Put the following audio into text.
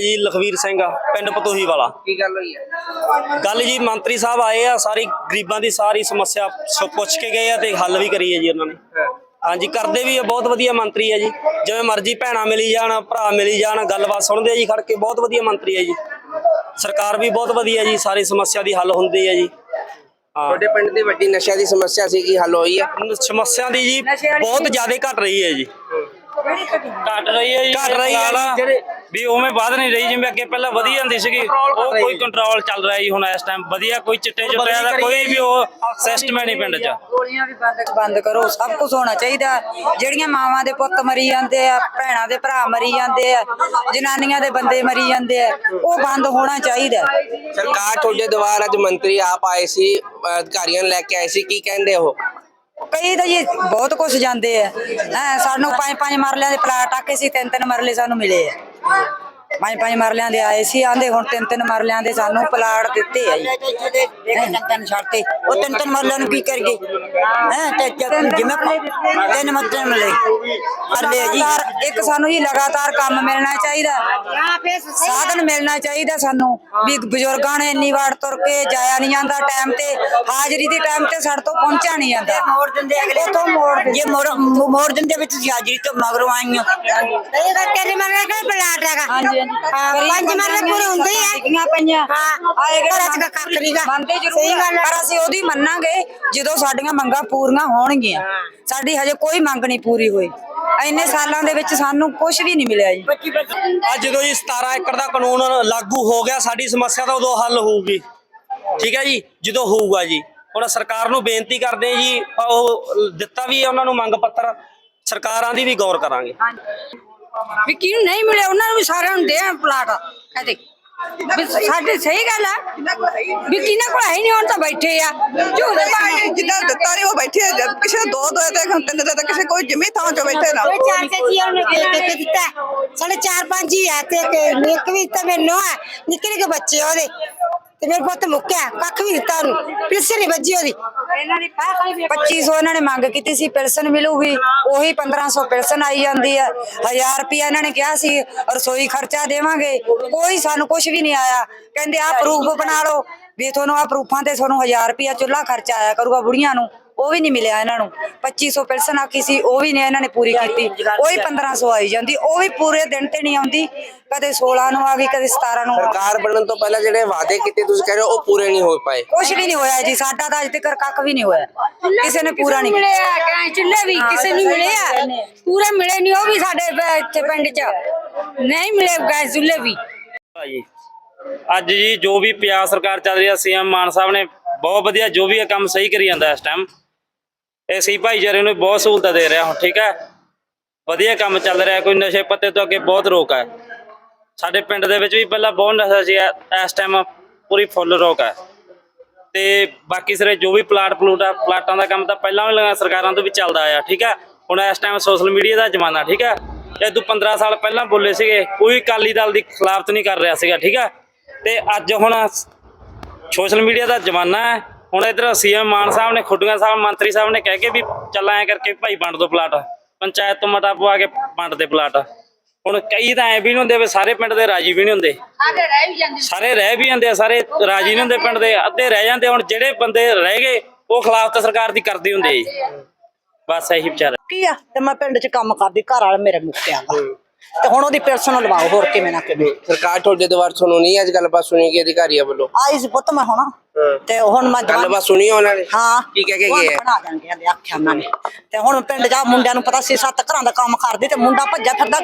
ਜੀ ਲਖਵੀਰ ਸਿੰਘ ਆ ਪਿੰਡ ਪਤੋਹੀ ਵਾਲਾ। ਕੀ ਗੱਲ ਹੋਈ ਹੈ ਗੱਲ ਜੀ ਮੰਤਰੀ ਸਾਹਿਬ ਆਏ ਆ ਸਾਰੀ ਗਰੀਬਾਂ ਦੀ ਸਾਰੀ ਸਮੱਸਿਆ ਪੁੱਛ ਕੇ ਗਏ ਆ ਤੇ ਹੱਲ ਵੀ ਕਰੀ ਹੈ ਜੀ ਉਹਨਾਂ ਨੇ। ਹਾਂਜੀ ਕਰਦੇ ਵੀ ਆ ਬਹੁਤ ਵਧੀਆ ਮੰਤਰੀ ਹੈ ਜੀ। ਜਿਵੇਂ ਮਰਜ਼ੀ ਭੈਣਾਂ ਮਿਲੀ ਜਾਣ ਭਰਾ ਮਿਲੀ ਜਾਣ ਗੱਲਬਾਤ ਸੁਣਦੇ ਆ ਜੀ ਖੜ ਕੇ ਬਹੁਤ ਵਧੀਆ ਮੰਤਰੀ ਹੈ ਜੀ। ਸਰਕਾਰ ਵੀ ਬਹੁਤ ਵਧੀਆ ਜੀ ਸਾਰੀ ਸਮੱਸਿਆ ਦੀ ਹੱਲ ਹੁੰਦੀ ਹੈ ਜੀ। ਤੁਹਾਡੇ ਪਿੰਡ ਦੀ ਵੱਡੀ ਨਸ਼ਿਆਂ ਦੀ ਸਮੱਸਿਆ ਸੀ ਕੀ ਹੱਲ ਹੋਈ ਹੈ ਸਮੱਸਿਆ ਦੀ ਜੀ ਬਹੁਤ ਜ਼ਿਆਦਾ ਘਟ ਰਹੀ ਹੈ ਜੀ। ਘਟ ਰਹੀ ਹੈ ਜੀ ਘਟ ਰਹੀ ਹੈ ਜਿਹੜੇ ਵੀ ਉਵੇਂ ਵੱਧ ਨਹੀਂ ਰਹੀ ਜਿਵੇਂ ਅੱਗੇ ਪਹਿਲਾਂ ਵਧੀਆ ਹੁੰਦੀ ਸੀਗੀ ਉਹ ਕੋਈ ਕੰਟਰੋਲ ਚੱਲ ਰਿਹਾ ਜੀ ਹੁਣ ਇਸ ਟਾਈਮ ਵਧੀਆ ਕੋਈ ਚਿੱਟੇ ਚੁੱਟਿਆਂ ਦਾ ਕੋਈ ਵੀ ਉਹ ਸਿਸਟਮ ਹੈ। ਨਹੀਂ ਪਿੰਡ 'ਚ। ਗੋਲੀਆਂ ਵੀ ਬੰਦ ਬੰਦ ਕਰੋ ਸਭ ਕੁਝ ਹੋਣਾ ਚਾਹੀਦਾ ਜਿਹੜੀਆਂ ਮਾਵਾਂ ਦੇ ਪੁੱਤ ਮਰੀ ਜਾਂਦੇ ਆ ਭੈਣਾਂ ਦੇ ਭਰਾ ਮਰੀ ਜਾਂਦੇ ਆ ਜਨਾਨੀਆਂ ਦੇ ਬੰਦੇ ਮਰੀ ਜਾਂਦੇ ਆ ਉਹ ਬੰਦ ਹੋਣਾ ਚਾਹੀਦਾ ਸਰਕਾਰ ਤੁਹਾਡੇ ਦੁਆਰ ਅੱਜ ਮੰਤਰੀ ਆਪ ਆਏ ਸੀ ਅਧਿਕਾਰੀਆਂ ਨੂੰ ਲੈ ਕੇ ਆਏ ਸੀ ਕੀ ਕਹਿੰਦੇ ਉਹ? ਕਈ ਤਾਂ ਜੀ ਬਹੁਤ ਕੁਝ ਜਾਂਦੇ ਆ। ਹੈਂ ਸਾਨੂੰ ਪੰਜ ਪੰਜ ਮਰਲਿਆਂ ਦੇ ਪਲਾਟ ਆਕੇ ਸੀ, ਤਿੰਨ ਤਿੰਨ ਮਰਲੇ ਸਾਨੂੰ ਮਿਲੇ ਆ। ਪੰਜ ਪੰਜ ਮਰਲਿਆਂ ਦੇ ਆਏ ਸੀ ਆਂਦੇ ਹੁਣ ਤਿੰਨ ਤਿੰਨ ਮਰਲਿਆਂ ਦੇ ਸਾਨੂੰ ਪਲਾਟ ਦਿੱਤੇ ਆ ਜੀ। ਤਿੰਨ ਛੱਡਤੇ ਉਹ ਤਿੰਨ ਤਿੰਨ ਮਰਲਿਆਂ ਨੂੰ ਕੀ ਕਰਗੇ ਹੈ ਤੇ ਜ- ਜਿਵੇਂ ਤਿੰਨ ਮਿਲੇ। ਮਰਲੇ ਜੀ ਇੱਕ ਸਾਨੂੰ ਜੀ ਲਗਾਤਾਰ ਕੰਮ ਮਿਲਣਾ ਚਾਹੀਦਾ। ਸਾਧਨ ਮਿਲਣਾ ਚਾਹੀਦਾ ਸਾਨੂੰ ਵੀ ਬਜ਼ੁਰਗਾਂ ਨੇ ਇੰਨੀ ਵਾਰ ਤੁਰ ਕੇ ਜਾਇਆ ਨਹੀਂ ਜਾਂਦਾ ਟਾਈਮ ਤੇ ਹਾਜ਼ਰੀ ਦੇ ਟਾਈਮ ਤੇ ਸਾਡੇ ਤੋਂ ਪਹੁੰਚਿਆ ਨਹੀਂ ਜਾਂਦਾ। ਮੋੜ ਦਿੰਦੇ ਅਗਲੇ ਤੋਂ ਮੋੜ ਜੇ ਮੋੜ ਮੋੜ ਦਿੰਦੇ ਵਿੱਚ ਤੁਸੀਂ ਹਾਜ਼ਰੀ ਤੋਂ ਮਗਰੋਂ ਆਈਆਂ ਤੇਰੇ ਮਰਲੇ ਦਾ ਪਲਾਟ ਹੈਗਾ? ਹਾਂਜੀ ਹਾਂਜੀ। ਪੰਜ ਮਰਲੇ ਪੂਰੇ ਹੁੰਦੇ ਹੀ ਆ। ਡਿੱਗੀਆਂ ਪਈਆਂ। ਹਾਂ। ਆਏ ਘਰਾਂ 'ਚ ਕੱਖ ਸਹੀ ਜ਼ਰੂਰ ਗੱਲ ਆ। ਪਰ ਅਸੀਂ ਉਹਦੀ ਮੰਨਾਂਗੇ ਜਦੋਂ ਸਾਡੀਆਂ ਮੰਗਾਂ ਪੂਰੀਆਂ ਹੋਣਗੀਆਂ। ਸਾਡੀ ਹਜੇ ਕੋਈ ਮੰਗ ਨਹੀਂ ਪੂਰੀ ਹੋਈ। ਇੰਨੇ ਸਾਲਾਂ ਦੇ ਵਿੱਚ ਸਾਨੂੰ ਕੁਝ ਵੀ ਨਹੀਂ ਮਿਲਿਆ ਜੀ। ਅੱਜ ਜਦੋਂ ਜੀ 17 ਏਕੜ ਦਾ ਕਾਨੂੰਨ ਲਾਗੂ ਹੋ ਗਿਆ ਸਾਡੀ ਸਮੱਸਿਆ ਤਾਂ ਉਦੋਂ ਹੱਲ ਹੋਊਗੀ। ਠੀਕ ਹੈ ਜੀ? ਜਦੋਂ ਹੋਊਗਾ ਜੀ। ਹੁਣ ਸਰਕਾਰ ਨੂੰ ਬੇਨਤੀ ਕਰਦੇ ਹਾਂ ਜੀ ਉਹ ਦਿੱਤਾ ਵੀ ਉਹਨਾਂ ਨੂੰ ਮੰਗ ਪੱਤਰ ਸਰਕਾਰਾਂ ਦੀ ਵੀ ਗੌਰ ਕਰਾਂਗੇ। ਵੀ ਕਿਹਨੂੰ ਨਹੀਂ ਮਿਲੇ ਉਹਨਾਂ ਨੂੰ ਵੀ ਸਾਰਿਆਂ ਨੂੰ ਦੇਣ ਪਲਾਟ। ਕਹਦੇ ਵੀ ਸਾਡੇ ਸਹੀ ਗੱਲ ਆ। ਵੀ ਕਿਹਨਾਂ ਕੋਲ ਹੈ ਨਹੀਂ ਹੁਣ ਤਾਂ ਬੈਠੇ ਆ। ਝੂਲੇ ਜਿੱਦਾਂ ਦਿੱਤਾ ਨਹੀਂ ਉਹ ਬੈਠੇ ਆ। ਜਦ ਕਿਸੇ ਦੋ ਦੋ ਤੇ ਤਿੰਨ ਤੇ ਕਿਸੇ ਕੋਈ ਜਿੰਮੀ ਥਾਂ 'ਚ ਬੈਠੇ ਨਾ। ਚਾਰ ਕੇ ਜੀ ਉਹਨੇ ਦੇ ਦੇ ਕੇ ਦਿੱਤਾ। ਸਾਡੇ ਚਾਰ ਪੰਜ ਹੀ ਆ ਤੇ ਇੱਕ ਇੱਕ ਵੀ ਤਾਂ ਮੈਨੂੰ ਆ। ਨਿੱਕੇ ਨਿੱਕੇ ਬੱਚੇ ਉਹਦੇ। ਤੇ ਮੇਰੇ ਪੁੱਤ ਮੁੱਕਿਆ ਕੱਖ ਵੀ ਦਿੱਤਾ ਉਹਨੂੰ ਪਿਲਸੇ ਨਹੀਂ ਵੱਜੀ ਉਹਦੀ। ਇਹਨਾਂ ਦੀ 2500 ਇਹਨਾਂ ਨੇ ਮੰਗ ਕੀਤੀ ਸੀ ਪੈਨਸ਼ਨ ਮਿਲੂਗੀ ਉਹੀ 1500 ਪੈਨਸ਼ਨ ਆਈ ਜਾਂਦੀ ਹੈ 1000 ਰੁਪਇਆ ਇਹਨਾਂ ਨੇ ਕਿਹਾ ਸੀ ਰਸੋਈ ਖਰਚਾ ਦੇਵਾਂਗੇ ਕੋਈ ਸਾਨੂੰ ਕੁਝ ਵੀ ਨਹੀਂ ਆਇਆ। ਕਹਿੰਦੇ ਆ ਪ੍ਰੂਫ ਬਣਾ ਲਓ। ਵੀ ਤੁਹਾਨੂੰ ਆ ਪ੍ਰੂਫਾਂ ਤੇ ਤੁਹਾਨੂੰ 1000 ਰੁਪਇਆ ਚੁੱਲਾ ਖਰਚਾ ਆਇਆ ਕਰੂਗਾ ਬੁੜੀਆਂ ਨੂੰ। ਉਹ ਵੀ ਨਹੀਂ ਮਿਲਿਆ ਇਹਨਾਂ ਨੂੰ। 2500 ਪੈਨਸ਼ਨ ਆਖੀ ਸੀ ਉਹ ਵੀ ਨੇ ਇਹਨਾਂ ਨੇ ਪੂਰੀ ਕੀਤੀ। ਉਹੀ 1500 ਆਈ ਜਾਂਦੀ ਉਹ ਵੀ ਪੂਰੇ ਦਿਨ ਤੇ ਨਹੀਂ ਆਉਂਦੀ। ਕਦੇ 16 ਨੂੰ ਆ ਗਈ ਕਦੇ 17 ਨੂੰ ਆ। ਸਰਕਾਰ ਬਣਨ ਤੋਂ ਪਹਿਲਾਂ ਜਿਹੜੇ ਵਾਅਦੇ ਕੀਤੇ ਤੁਸੀਂ ਕਹਿ ਰਹੇ ਹੋ ਉਹ ਪੂਰੇ ਨਹੀਂ ਹੋ ਪਾਏ। ਕੁਛ ਵੀ ਨਹੀਂ ਹੋਇਆ ਜੀ ਸਾਡਾ ਤਾਂ ਅਜੇ ਤੱਕ ਕੱਖ ਵੀ ਨਹੀਂ ਹੋਇਆ। ਕਿਸੇ ਨੇ ਪੂਰਾ ਨਹੀਂ ਮਿਲੇ ਆ ਗਾਂ ਚੁੱਲੇ ਵੀ ਕਿਸੇ ਨੂੰ ਮਿਲੇ ਆ। ਪੂਰੇ ਮਿਲੇ ਨਹੀਂ ਉਹ ਵੀ ਸਾਡੇ ਇੱਥੇ ਪਿੰਡ 'ਚ। ਨਹੀਂ ਮਿਲੇ ਗੈਸ ਚੁੱਲੇ ਵੀ। ਅੱਜ ਜੀ ਜੋ ਵੀ ਪੰਜਾਬ ਸਰਕਾਰ ਚੱਲ ਰਹੀ ਹੈ ਸੀਐਮ ਮਾਨ ਸਾਹਿਬ ਨੇ ਬਹੁਤ ਵਧੀਆ ਜੋ ਵੀ ਇਹ ਕੰਮ ਸਹੀ ਕਰੀ ਜਾਂਦਾ ਇਸ ਟਾਈਮ ਇਹ ਸੀ ਭਾਈਚਾਰੇ ਨੂੰ ਬਹੁਤ ਸਹੂਲਤਾਂ ਦੇ ਰਿਹਾ ਹੁਣ, ਠੀਕ ਹੈ? ਵਧੀਆ ਕੰਮ ਚੱਲ ਰਿਹਾ, ਕੋਈ ਨਸ਼ੇ ਪੱਤੇ ਤੋਂ ਅੱਗੇ ਬਹੁਤ ਰੋਕ ਹੈ। ਸਾਡੇ ਪਿੰਡ ਦੇ ਵਿੱਚ ਵੀ ਪਹਿਲਾਂ ਬਹੁਤ ਨਸ਼ਾ ਸੀ ਇਸ ਟਾਈਮ ਪੂਰੀ ਫੁੱਲ ਰੋਕ ਹੈ। ਤੇ ਬਾਕੀ ਸਾਰੇ ਜੋ ਵੀ ਪਲਾਟ ਪਲੂਟ ਆ, ਪਲਾਟਾਂ ਦਾ ਕੰਮ ਤਾਂ ਪਹਿਲਾਂ ਵੀ ਲਗਾ, ਸਰਕਾਰਾਂ ਤੋਂ ਵੀ ਚੱਲਦਾ ਆਇਆ, ਠੀਕ ਹੈ? ਹੁਣ ਇਸ ਟਾਈਮ ਸੋਸ਼ਲ ਮੀਡੀਆ ਦਾ ਜ਼ਮਾਨਾ, ਠੀਕ ਹੈ? ਇਹ ਤੋਂ 15 ਸਾਲ ਪਹਿਲਾਂ ਬੋਲੇ ਸੀਗੇ, ਕੋਈ ਅਕਾਲੀ ਦਲ ਦੀ ਖਿਲਾਫਤ ਨਹੀਂ ਕਰ ਰਿਹਾ ਸੀਗਾ, ਠੀਕ ਹੈ? ਤੇ ਅੱਜ ਹੁਣ ਸੋਸ਼ਲ ਮੀਡੀਆ ਦਾ ਜ਼ਮਾਨਾ ਹੈ ਹੁਣ ਇਧਰ ਸੀਐਮ ਮਾਨ ਸਾਹਿਬ ਨੇ ਖੁੱਡੀਆਂ ਸਾਹਿਬ ਮੰਤਰੀ ਸਾਹਿਬ ਨੇ ਕਹਿ ਕੇ ਵੀ ਚੱਲ ਐ ਕਰਕੇ ਭਾਈ ਵੰਡ ਦੋ ਪਲਾਟ। ਪੰਚਾਇਤ ਤੋਂ ਮਤਾ ਪਵਾ ਕੇ ਵੰਡ ਦੇ ਪਲਾਟ। ਹੁਣ ਕਈ ਤਾਂ ਐ ਵੀ ਨਹੀਂ ਹੁੰਦੇ ਵੀ ਸਾਰੇ ਪਿੰਡ ਦੇ ਰਾਜੀ ਵੀ ਨਹੀਂ ਹੁੰਦੇ। ਸਾਡੇ ਰਹਿ ਵੀ ਜਾਂਦੇ। ਸਾਰੇ ਰਹਿ ਵੀ ਜਾਂਦੇ ਸਾਰੇ ਰਾਜੀ ਨਹੀਂ ਹੁੰਦੇ ਪਿੰਡ ਦੇ ਅੱਧੇ ਰਹਿ ਜਾਂਦੇ ਹੁਣ ਜਿਹੜੇ ਬੰਦੇ ਰਹਿ ਗਏ ਉਹ ਖਿਲਾਫ ਤਾਂ ਸਰਕਾਰ ਦੀ ਕਰਦੀ ਹੁੰਦੀ ਬਸ ਇਹੀ ਵਿਚਾਰ ਕੀ ਆ? ਤੇ ਮੈਂ ਪਿੰਡ 'ਚ ਕੰਮ ਕਰਦੀ ਘਰ ਵਾਲਾ ਮੇਰੇ ਮੁੱਕਿਆ ਵਾ। ਤੇ ਹੁਣ ਉਹਦੀ ਪੈਨਸ਼ਨ ਲਵਾਓ ਹੋਰ ਕਿਵੇਂ ਨਾ ਕਿਵੇਂ ਸਰਕਾਰ ਤੁਹਾਡੇ ਦੁਆਰ ਤੁਹਾਨੂੰ ਨਹੀਂ ਅੱਜ ਗੱਲਬਾਤ ਸੁਣੀ ਗਈ ਅਧਿਕਾਰੀਆਂ ਵੱਲੋਂ। ਆਈ ਸੀ ਪੁੱਤ ਮੈਂ ਹੁਣ ਤੇ ਹੁਣ ਮੈਂ ਗੱਲਬਾਤ ਸੁਣੀ ਉਹਨਾਂ ਨੇ? ਹਾਂ। ਕੀ ਕਹਿ ਕੇ ਗਏ? ਬਣਾ ਦੇਣਗੇ ਆਖਿਆ ਉਹਨਾਂ ਨੇ। ਤੇ ਹੁਣ ਪਿੰਡ ਜਾ ਮੁੰਡਿਆਂ ਨੂੰ ਪਤਾ ਸੀ ਸੱਤ ਘਰਾਂ ਦਾ ਕੰਮ ਕਰਦੀ ਤੇ ਮੁੰਡਾ ਭੱਜਿਆ ਫਿਰਦਾ